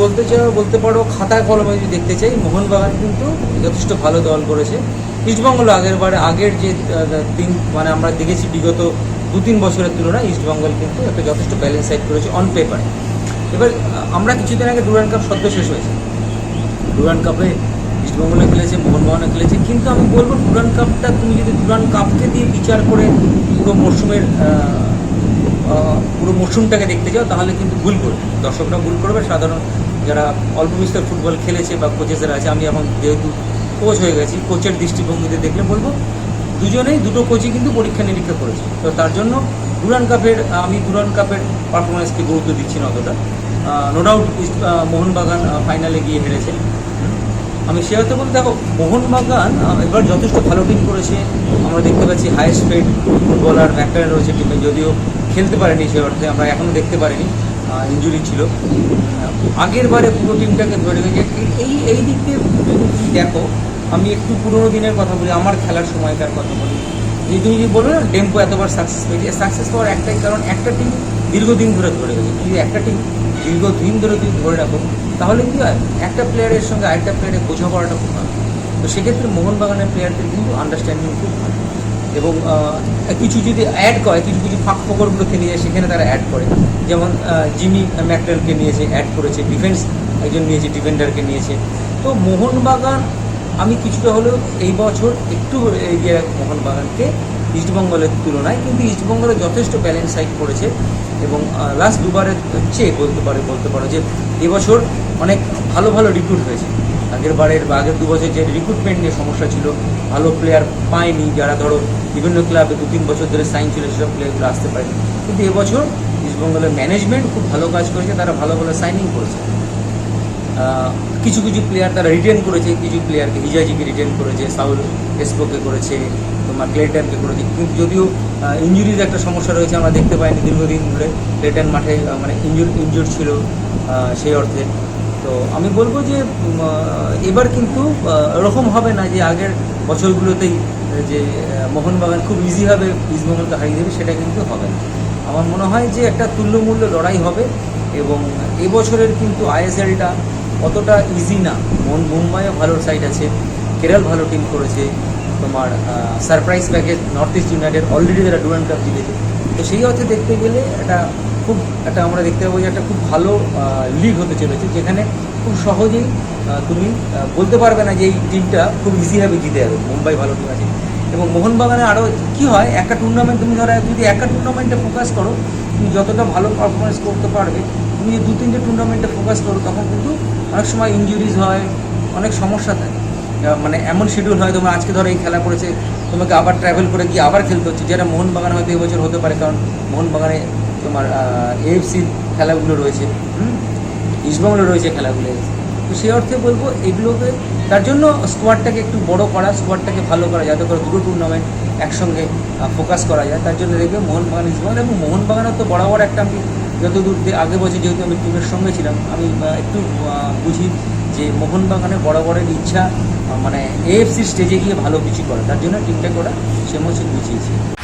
বলতে চাও, বলতে পারো খাতায় কলমে যদি দেখতে চাই। মোহনবাগান কিন্তু যথেষ্ট ভালো দল করেছে। ইস্টবেঙ্গল আগের বারে আগের যে তিন মানে আমরা দেখেছি বিগত দু তিন বছরের তুলনায়, ইস্টবেঙ্গল কিন্তু একটা যথেষ্ট ব্যালেন্স সাইড করেছে অন পেপারে এবার, আমরা কিছুদিন আগে ডুরান কাপ সদ্য শেষ হয়েছে। ডুরান কাপে ইস্টবেঙ্গলে খেলেছে, মোহনবাগানে খেলেছে। কিন্তু আমি বলব, ডুরান কাপটা তুমি যদি ডুরান কাপকে দিয়ে বিচার করে পুরো মরশুমের পুরো মরশুমটাকে দেখতে যাও, তাহলে কিন্তু ভুল করবে। দর্শকরা ভুল করবে, সাধারণ যারা অল্প বিস্তর ফুটবল খেলেছে বা কোচেসরা আছে, আমি এখন যেহেতু কোচ হয়ে গেছি কোচের দৃষ্টিভঙ্গিতে দেখলে বলব, দুজনেই দুটো কোচই কিন্তু পরীক্ষা নিরীক্ষা করেছে। তো তার জন্য ডুরান কাপের আমি ডুরান কাপের পারফরমেন্সকে গুরুত্ব দিচ্ছি না অতটা। নো ডাউট মোহনবাগান ফাইনালে গিয়ে হেরেছে। আমি সে হয়তো বলতে দেখো, মোহনবাগান এবার যথেষ্ট ভালো টিম করেছে। আমরা দেখতে পাচ্ছি হাইয়েস্ট পেড ফুটবলার ম্যাকটার রয়েছে টিমে যদিও খেলতে পারেনি সে অর্থে, আমরা এখনও দেখতে পারিনি। ইঞ্জুরি ছিল। আগের বারে পুরো টিমটাকে ধরে গেছে এই এই দিক দিয়ে দেখো, আমি একটু পুরোনো দিনের কথা বলি, আমার খেলার সময়কার কথা বলি। যে তুমি যদি বলো না টেম্পো এতবার সাকসেস পেয়েছে সাকসেস পাওয়ার একটাই কারণ, একটা টিম দীর্ঘদিন ধরে ধরে গেছে যদি একটা টিম দীর্ঘদিন ধরে তুমি ধরে রাখো, তাহলে কি হয়? একটা প্লেয়ারের সঙ্গে আরেকটা প্লেয়ারের বোঝাপড়াটা খুব ভালো। তো সেক্ষেত্রে মোহনবাগানের প্লেয়ারদের কিন্তু আন্ডারস্ট্যান্ডিং খুব ভালো। এবং কিছু যদি অ্যাড করে, কিছু কিছু ফাঁক ফকরগুলোকে নিয়ে সেখানে তারা অ্যাড করে। যেমন জিমি ম্যাকটেলকে নিয়েছে অ্যাড করেছে ডিফেন্স একজন নিয়েছে ডিফেন্ডারকে নিয়েছে। তো মোহনবাগান, আমি কিছুটা হলেও এই বছর একটু এগিয়ে মোহনবাগানকে ইস্টবেঙ্গলের তুলনায়, কিন্তু ইস্টবেঙ্গলে যথেষ্ট ব্যালেন্স সাইড করেছে এবং লাস্ট দুবারের চেয়ে বলতে পারে, বলতে পারো যে এবছর অনেক ভালো ভালো রিক্রুট হয়েছে। আগের বারের বা আগের দু বছর যে রিক্রুটমেন্ট নিয়ে সমস্যা ছিল, ভালো প্লেয়ার পায়নি যারা ধরো বিভিন্ন ক্লাবে দু তিন বছর ধরে সাইন ছিল, সেসব প্লেয়ারগুলো আসতে পারেনি। কিন্তু এবছর ইস্টবেঙ্গলের ম্যানেজমেন্ট খুব ভালো কাজ করেছে, তারা ভালো ভালো সাইনিং করেছে। কিছু কিছু প্লেয়ার তারা রিটেন করেছে, কিছু প্লেয়ারকে হিজাজিকে রিটেন করেছে সাউল এসপোকে করেছে, তোমার ক্লেটনকে করেছে। কিন্তু যদিও ইঞ্জুরির একটা সমস্যা রয়েছে, আমরা দেখতে পাইনি দীর্ঘদিন ধরে। ক্লেটন মাঠে মানে ইঞ্জুর ইঞ্জুর ছিল সেই অর্থে। তো আমি বলব যে এবার কিন্তু ওরকম হবে না যে আগের বছরগুলোতেই যে মোহনবাগান খুব ইজিভাবে ইস্টবেঙ্গলকে হারিয়ে দেবে, সেটা কিন্তু হবে না। আমার মনে হয় যে একটা তুল্যমূল্য লড়াই হবে এবং এবছরের কিন্তু আইএসএলটা অতটা ইজি না। মন, মুম্বাইও ভালো সাইড আছে, কেরল ভালো টিম করেছে, তোমার surprise package North East United already তারা ডুরান্ড কাপ জিতেছে। তো সেই অর্থে দেখতে গেলে একটা খুব একটা আমরা দেখতে পাবো যে একটা খুব ভালো লিগ হতে চলেছে, যেখানে খুব সহজেই তুমি বলতে পারবে না যে এই টিমটা খুব ইজিভাবে জিতে যাবে, মুম্বাই ভালো টিম আছে। এবং মোহনবাগানে আরও কী হয়, একটা টুর্নামেন্ট তুমি ধরো, যদি একটা টুর্নামেন্টে ফোকাস করো, তুমি যতটা ভালো পারফরমেন্স করতে পারবে, তুমি যদি দু তিনটে টুর্নামেন্টে ফোকাস করো, তখন কিন্তু অনেক সময় ইঞ্জুরিজ হয়, অনেক সমস্যা থাকে। মানে এমন শিডিউল হয়, তোমার আজকে ধরো এই খেলা করেছে, তোমাকে আবার ট্রাভেল করে গিয়ে আবার খেলতে হচ্ছে, যেটা মোহনবাগান হয়তো এবছর হতে পারে, কারণ মোহনবাগানে তোমার এএফসির খেলাগুলো রয়েছে ইস্টবেঙ্গলে রয়েছে খেলাগুলো। তো সেই অর্থে বলব এগুলোকে, তার জন্য স্কোয়াডটাকে একটু বড় করা স্কোয়াডটাকে ভালো করা, যাতে করে দুটো টুর্নামেন্ট একসঙ্গে ফোকাস করা যায়। তার জন্য দেখবে মোহনবাগান ইস্টবেঙ্গল, এবং মোহনবাগানের তো বরাবর একটা আমি যতদূর দে- আগে বছর যেহেতু আমি টিমের সঙ্গে ছিলাম, আমি একটু বুঝি যে মোহনবাগানের বরাবরের ইচ্ছা মানে এএফসি স্টেজে গিয়ে ভালো কিছু করা। তার জন্য টিমটাকে ওরা সে মতো গুছিয়েছে